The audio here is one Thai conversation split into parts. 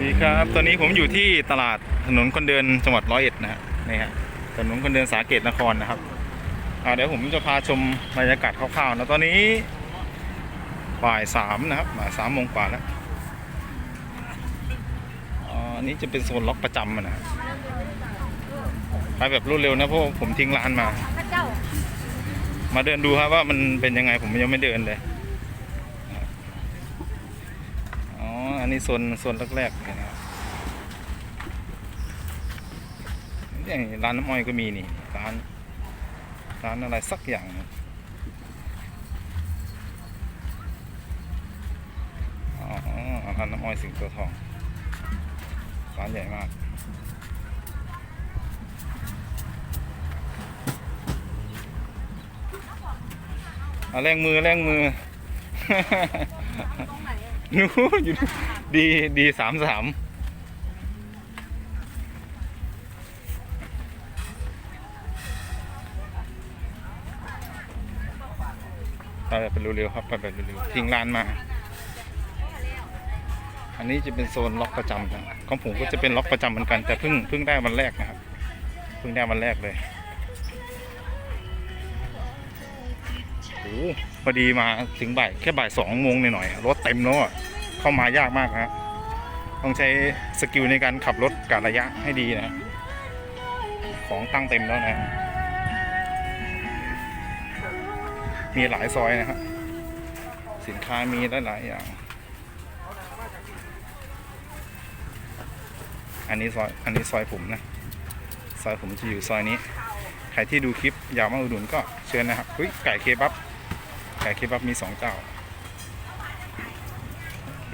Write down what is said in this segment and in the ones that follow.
ดีครับ ตอนนี้ผมอยู่ที่ตลาดถนนคนเดินจังหวัดร้อยเอ็ดนะฮะนี่ฮะถนนคนเดินสาเกตนครนะครับเดี๋ยวผมจะพาชมบรรยากาศคร่าวๆนะตอนนี้บ่ายสามนะครับบ่ายสามโมงกว่าแล้วอันนี้จะเป็นโซนล็อกประจำนะฮะไปแบบรวดเร็วนะเพราะผมทิ้งร้านมา มาเดินดูครับว่ามันเป็นยังไงผมยังไม่เดินเลย อ๋อ อั นนี้โซนโซนแรกๆเลยนะครับอย่างร้านน้ำอ้อยก็มีนี่ร้านร้านอะไรสักอย่างหนึ่งอ๋อร้านน้ำอ้อยสิงโตทองร้านใหญ่มากเอาแรงมือแรงมือหนูอยู่ ดีดีสามสามไปแบบเร็วๆครับไปแบบเร็วๆทิ้งร้านมา อันนี้จะเป็นโซนล็อกประจำนะของผมก็จะเป็นล็อกประจำเหมือนกันแต่เพิ่งเพิ่งได้วันแรกนะครับเพิ่งได้วันแรกเลยโอ้โหพอดีมาถึงบ่ายแค่บ่ายสองโมงหน่อยๆรถเต็มแล้วอะ เข้ามายากมากนะต้องใช้สกิลในการขับรถกะระยะให้ดีนะ ของตั้งเต็มแล้วนะ มีหลายซอยนะครับ สินค้ามีหลายๆอย่าง อันนี้ซอย อันนี้ซอยผมนะ ซอยผมจะอยู่ซอยนี้ ใครที่ดูคลิปอยากมาอุดหนุนก็เชิญนะครับเฮ้ยไก่เคบับ ไก่เคบับมีสองเจ้า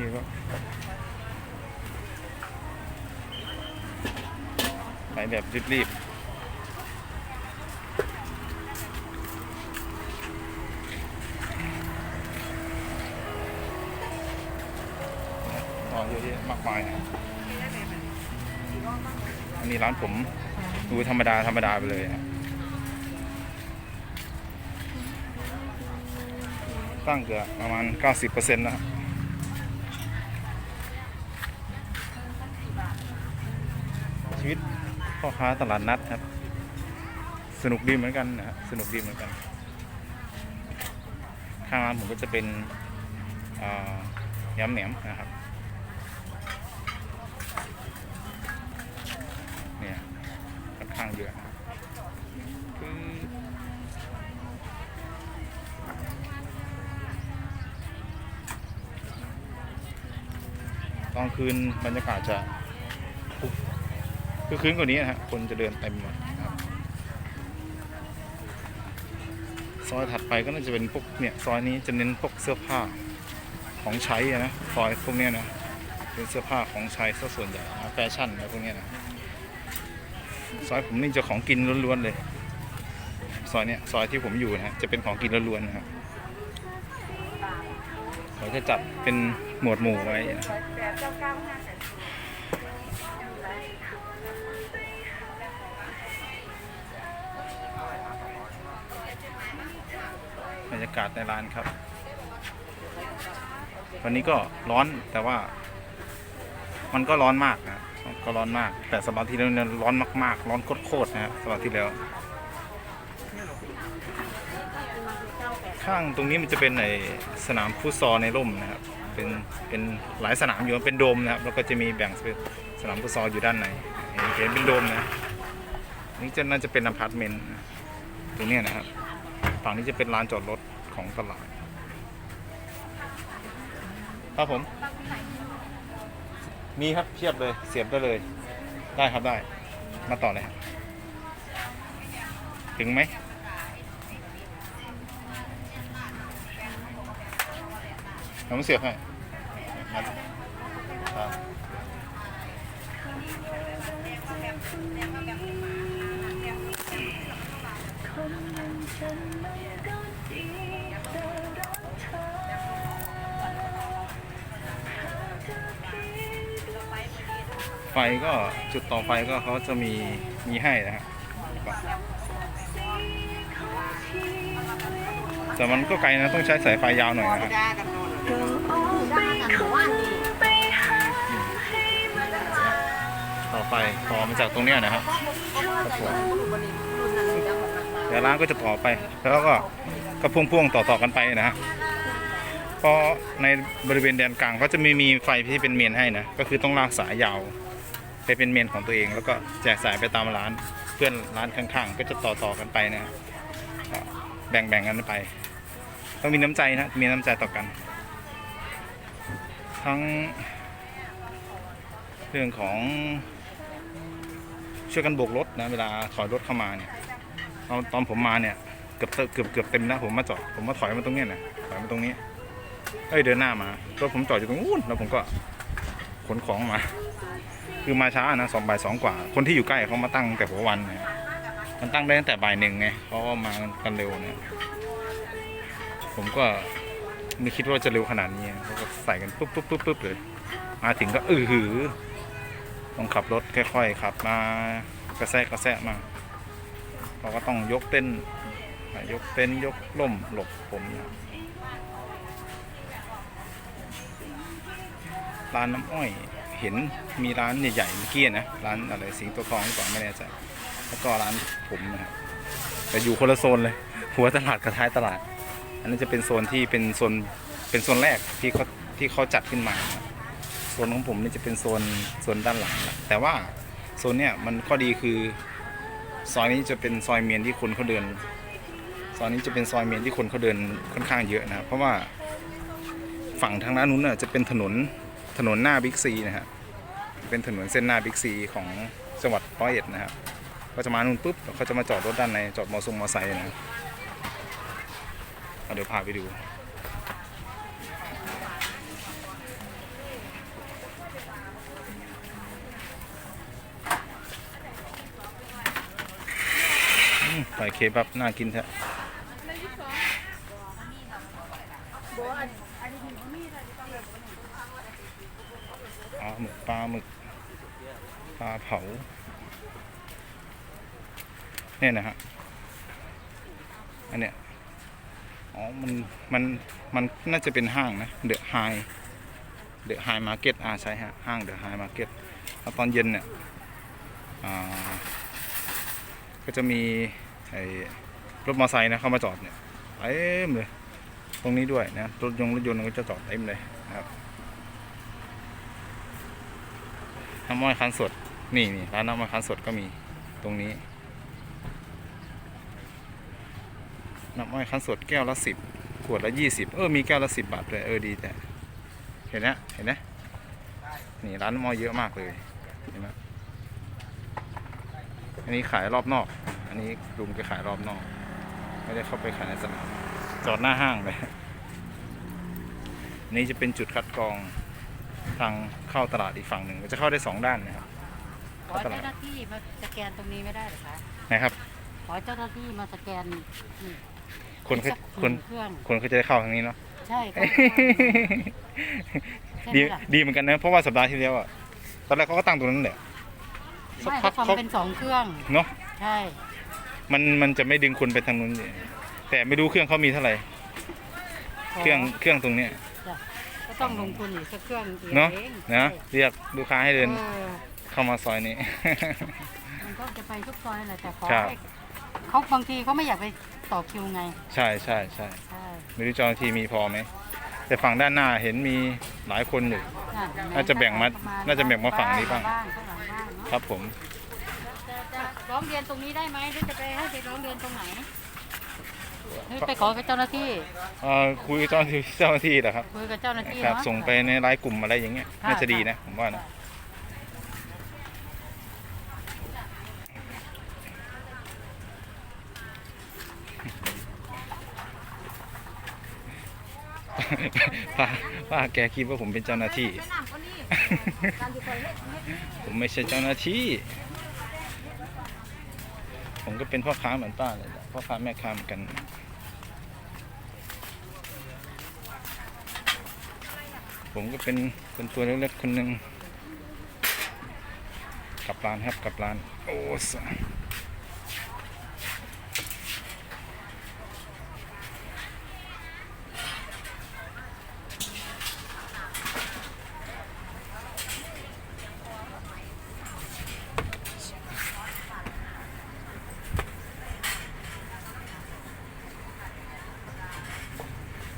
เคบับไปแบบรีบๆอ๋อเยอะแยะมากมายนะอันนี้ร้านผมดูธรรมดาธรรมดาไปเลยนะตั้งเกือบประมาณ 90%นะครับ ชีวิตพ่อค้าตลาดนัดครับ สนุกดีเหมือนกันนะครับสนุกดีเหมือนกัน ข้างร้านผมก็จะเป็นอ่ายำแหนมนะครับเนี่ยค่อนข้างเยอะครับคือตอนคืนบรรยากาศจะ คือคืนกว่านี้นะฮะคนจะเดินเต็มหมดครับซอยถัดไปก็น่าจะเป็นพวกเนี่ยซอยนี้จะเน้นพวกเสื้อผ้าของใช้นะซอยพวกเนี้ยนะเป็นเสื้อผ้าของใช้ซะส่วนใหญ่นะแฟชั่นอะไรพวกเนี้ยนะซอยผมนี่จะของกินล้วนๆเลยซอยเนี้ยซอยที่ผมอยู่นะฮะจะเป็นของกินล้วนๆนะครับเขาจะจัดเป็นหมวดหมู่ไว้นะครับ บรรยากาศในร้านครับ วันนี้ก็ร้อนแต่ว่า มันก็ร้อนมากนะก็ร้อนมาก แต่สัปดาห์ที่แล้วเนี่ยร้อนมากๆ ร้อนโคตรๆนะฮะสัปดาห์ที่แล้ว ข้างตรงนี้มันจะเป็นในสนามฟุตซอลในร่มนะครับ เป็นเป็นหลายสนามอยู่เป็นโดมนะครับ แล้วก็จะมีแบ่งเป็นสนามฟุตซอลอยู่ด้านในเห็นเป็นโดมนะนี่จะน่าจะเป็นอพาร์ตเมนต์ตรงนี้นะครับ ฝั่งนี้จะเป็นลานจอดรถของตลาด ครับผม มีครับเพียบเลยเสียบได้เลย ได้ครับได้ มาต่อเลยถึงไหมผมเสียบให้ครับ ไฟก็จุดต่อไฟก็เขาจะมีมีให้นะฮะแต่มันก็ไกลนะต้องใช้สายไฟยาวหน่อยนะครับด้ากันหมู่บ้านนี่ไปต่อมาจากตรงเนี้ยนะครับครับผม ดี๋ยวร้านก็จะต่อไป แล้วก็ก็พ่วงๆต่อๆกันไปนะฮะเพราะในบริเวณแดนกลางเขาจะมีมีไฟที่เป็นเมนให้นะก็คือต้องลากสายยาวไปเป็นเมนของตัวเอง แล้วก็แจกสายไปตามร้านเพื่อนร้านข้างๆ ก็จะต่อๆกันไปนะก็แบ่งๆกันไป ต้องมีน้ำใจนะมีน้ำใจต่อกัน ทั้งเรื่องของช่วยกันโบกรถนะเวลาถอยรถเข้ามาเนี่ย ตอนตอนผมมาเนี่ยเกือบเต็มเกือบเกือบเต็มแล้วผมมาจอดผมมาถอยมาตรงเนี้ยนะถอยมาตรงนี้เอ้ยเดินหน้ามารถผมจอดอยู่ตรงนู้นแล้วผมก็ขนของมา คือมาช้านะสองบ่ายสองกว่า คนที่อยู่ใกล้เขามาตั้งแต่หัววันเนี่ยมันตั้งได้ตั้งแต่บ่ายหนึ่งไงเพราะว่ามากันเร็วเนี่ยผมก็ไม่คิดว่าจะเร็วขนาดนี้เขาก็ใส่กันปุ๊บปุ๊บปุ๊บปุ๊บเลย มาถึงก็อือหือต้องขับรถค่อยๆขับมากระแทกกระแทะมา เราก็ต้องยกเต้นยกเต้นยกล่มหลบผมร้านน้ำอ้อยเห็นมีร้านใหญ่ๆเมื่อกี้นะร้านอะไรสิงตัวทองหรือเปล่าไม่แน่ใจแล้วก็ร้านผมนะครับแต่อยู่คนละโซนเลย หัวตลาดกับท้ายตลาด อันนี้จะเป็นโซนที่เป็นโซนเป็นโซนแรกที่เขาที่เขาจัดขึ้นมาโซนของผมนี่จะเป็นโซนโซนด้านหลังแต่ว่าโซนเนี้ยมันข้อดีคือ ซอยนี้จะเป็นซอยเมียนที่คนเขาเดิน ซอยนี้จะเป็นซอยเมียนที่คนเขาเดินค่อนข้างเยอะนะครับ เพราะว่าฝั่งทางด้านนู้นน่ะจะเป็นถนนถนนหน้าบิ๊กซีนะฮะ เป็นถนนเส้นหน้าบิ๊กซีของจังหวัดร้อยเอ็ดนะครับ ก็จะมานู่นปุ๊บเขาจะมาจอดรถด้านในจอดมอทรงมอไซค์นะเดี๋ยวพาไปดู อืมไข่เคบับน่ากินแท้อ๋อหมึกปลาหมึกปลาเผาเนี่ยนะฮะอันเนี้ยอ๋อ มัน มัน มันน่าจะเป็นห้างนะ เดอะไฮ เดอะไฮมาร์เก็ต อ่าใช่ฮะ ห้างเดอะไฮมาร์เก็ต แล้วตอนเย็นเนี่ย อ่า ก็จะมี ไอ้รถมอเตอร์ไซค์นะเข้ามาจอดเนี่ยเต็มเลย ตรงนี้ด้วยนะรถยนต์รถยนต์ก็จะจอดเต็มเลยนะครับน้ำอ้อยคันสดนี่นี่ร้านน้ำอ้อยคันสดก็มีตรงนี้น้ำอ้อยคั้นสดแก้วละสิบขวดละยี่สิบเออมีแก้วละสิบบาทด้วยเออดีแต่เห็นนะเห็นนะนี่ร้านน้ำอ้อยเยอะมากเลยเห็นไหมอันนี้ขายรอบนอก อันนี้ลุงจะขายรอบนอก ไม่ได้เข้าไปขายในสนาม จอดหน้าห้างเลยอันนี้จะเป็นจุดคัดกรองทางเข้าตลาดอีกฝั่งหนึ่งจะเข้าได้สองด้านนะครับขอเจ้าหน้าที่มาสแกนตรงนี้ไม่ได้เหรอคะนะครับขอเจ้าหน้าที่มาสแกนนี่คนเขาสักคนเครื่องคนเขาจะได้เข้าทางนี้เนาะใช่ค่ะใช่ไหมดีล่ะดีเหมือนกันนะเพราะว่าสัปดาห์ที่แล้วอะตอนแรกเขาก็ตั้งตรงนั้นแหละสักไม่พัเขากเขาทำเป็นสองเครื่องเนาะใช่ มันมันจะไม่ดึงคนไปทางนู้นเนี่ยแต่ไม่รู้เครื่องเขามีเท่าไหร่ขเครื่องเครื่องตรงเนี้ยจ้ะก็ต้องลงทุนอีกสักเครื่องเองเนาะใช่นะเรียกลูกค้าให้เดินเออเข้ามาซอยนี้ มันก็จะไปทุกซอยแหละแต่ขอครับให้เขาบางทีเขาไม่อยากไปต่อคิวไงใช่ใช่ใช่ใช่ไม่รู้เจ้าหน้าที่มีพอไหมแต่ฝั่งด้านหน้าเห็นมีหลายคนอยู่ น่าจะแบ่งมา น่าจะแบ่งมาฝั่งนี้บ้างข้างหลังบ้างเนาะครับผมจะจะ ร้องเรียนตรงนี้ได้ไหมหรือจะไปให้ไปร้องเรียนตรงไหนหรือไปขอกับเจ้าหน้าที่เอ่อคุยกับเจ้าหน้าที่เจ้าหน้าที่เหรอครับคุยกับเจ้าหน้าที่ครับ เนาะ ส่งไปในไลน์กลุ่มอะไรอย่างเงี้ยค่ะ น่าจะดีนะค่ะผมว่านะป้าป้าแกคิดว่าผมเป็นเจ้าหน้าที่ ผมไม่ใช่เจ้าหน้าที่ ผมก็เป็นพ่อค้าเหมือนป้าเลยแหละพ่อค้าแม่ค้าเหมือนกัน ผมก็เป็นเป็นตัวเล็กๆคนหนึ่งกลับร้านครับกลับร้าน โอ้ส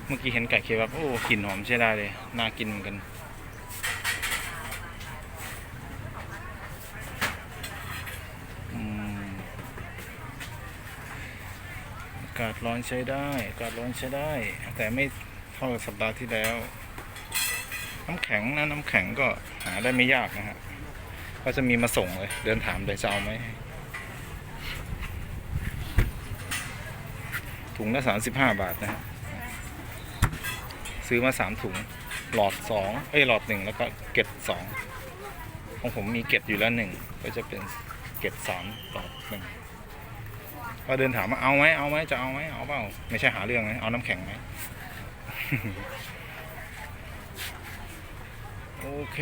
ะมื่อกี้เห็นไก่เคบับโอ้กลิ่นหอมใช้ได้เลย น่ากินเหมือนกันอากาศร้อนใช้ได้ อากาศร้อนใช้ได้ แต่ไม่เท่าสัปดาห์ที่แล้ว น้ำแข็งนะน้ำแข็งก็หาได้ไม่ยากนะฮะก็จะมีมาส่งเลย เดินถามเลยจะเอาไหมถุงละสามสิบห้าบาทนะฮะ ซื้อมาสามถุง หลอดสองเอ้ยหลอดหนึ่งแล้วก็เกล็ดสองของผมมีเกล็ดอยู่แล้วหนึ่งก็จะเป็นเกล็ดสามหลอดหนึ่งก็เดินถามว่าเอาไหมเอาไหมจะเอาไหมเอาเปล่าไม่ใช่หาเรื่องไหมเอาน้ำแข็งไหมโอเค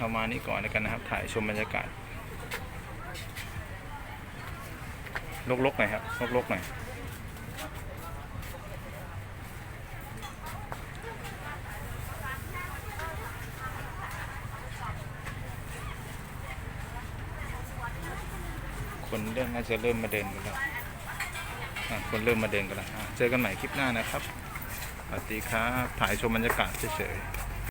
ประมาณนี้ก่อนแล้วกันนะครับ ถ่ายชมบรรยากาศลกๆหน่อยครับลกๆหน่อย คนเริ่มน่าจะเริ่มมาเดินกันแล้วคนเริ่มมาเดินกันแล้วเจอกันใหม่คลิปหน้านะครับสวัสดีครับถ่ายชมบรรยากาศเฉยๆ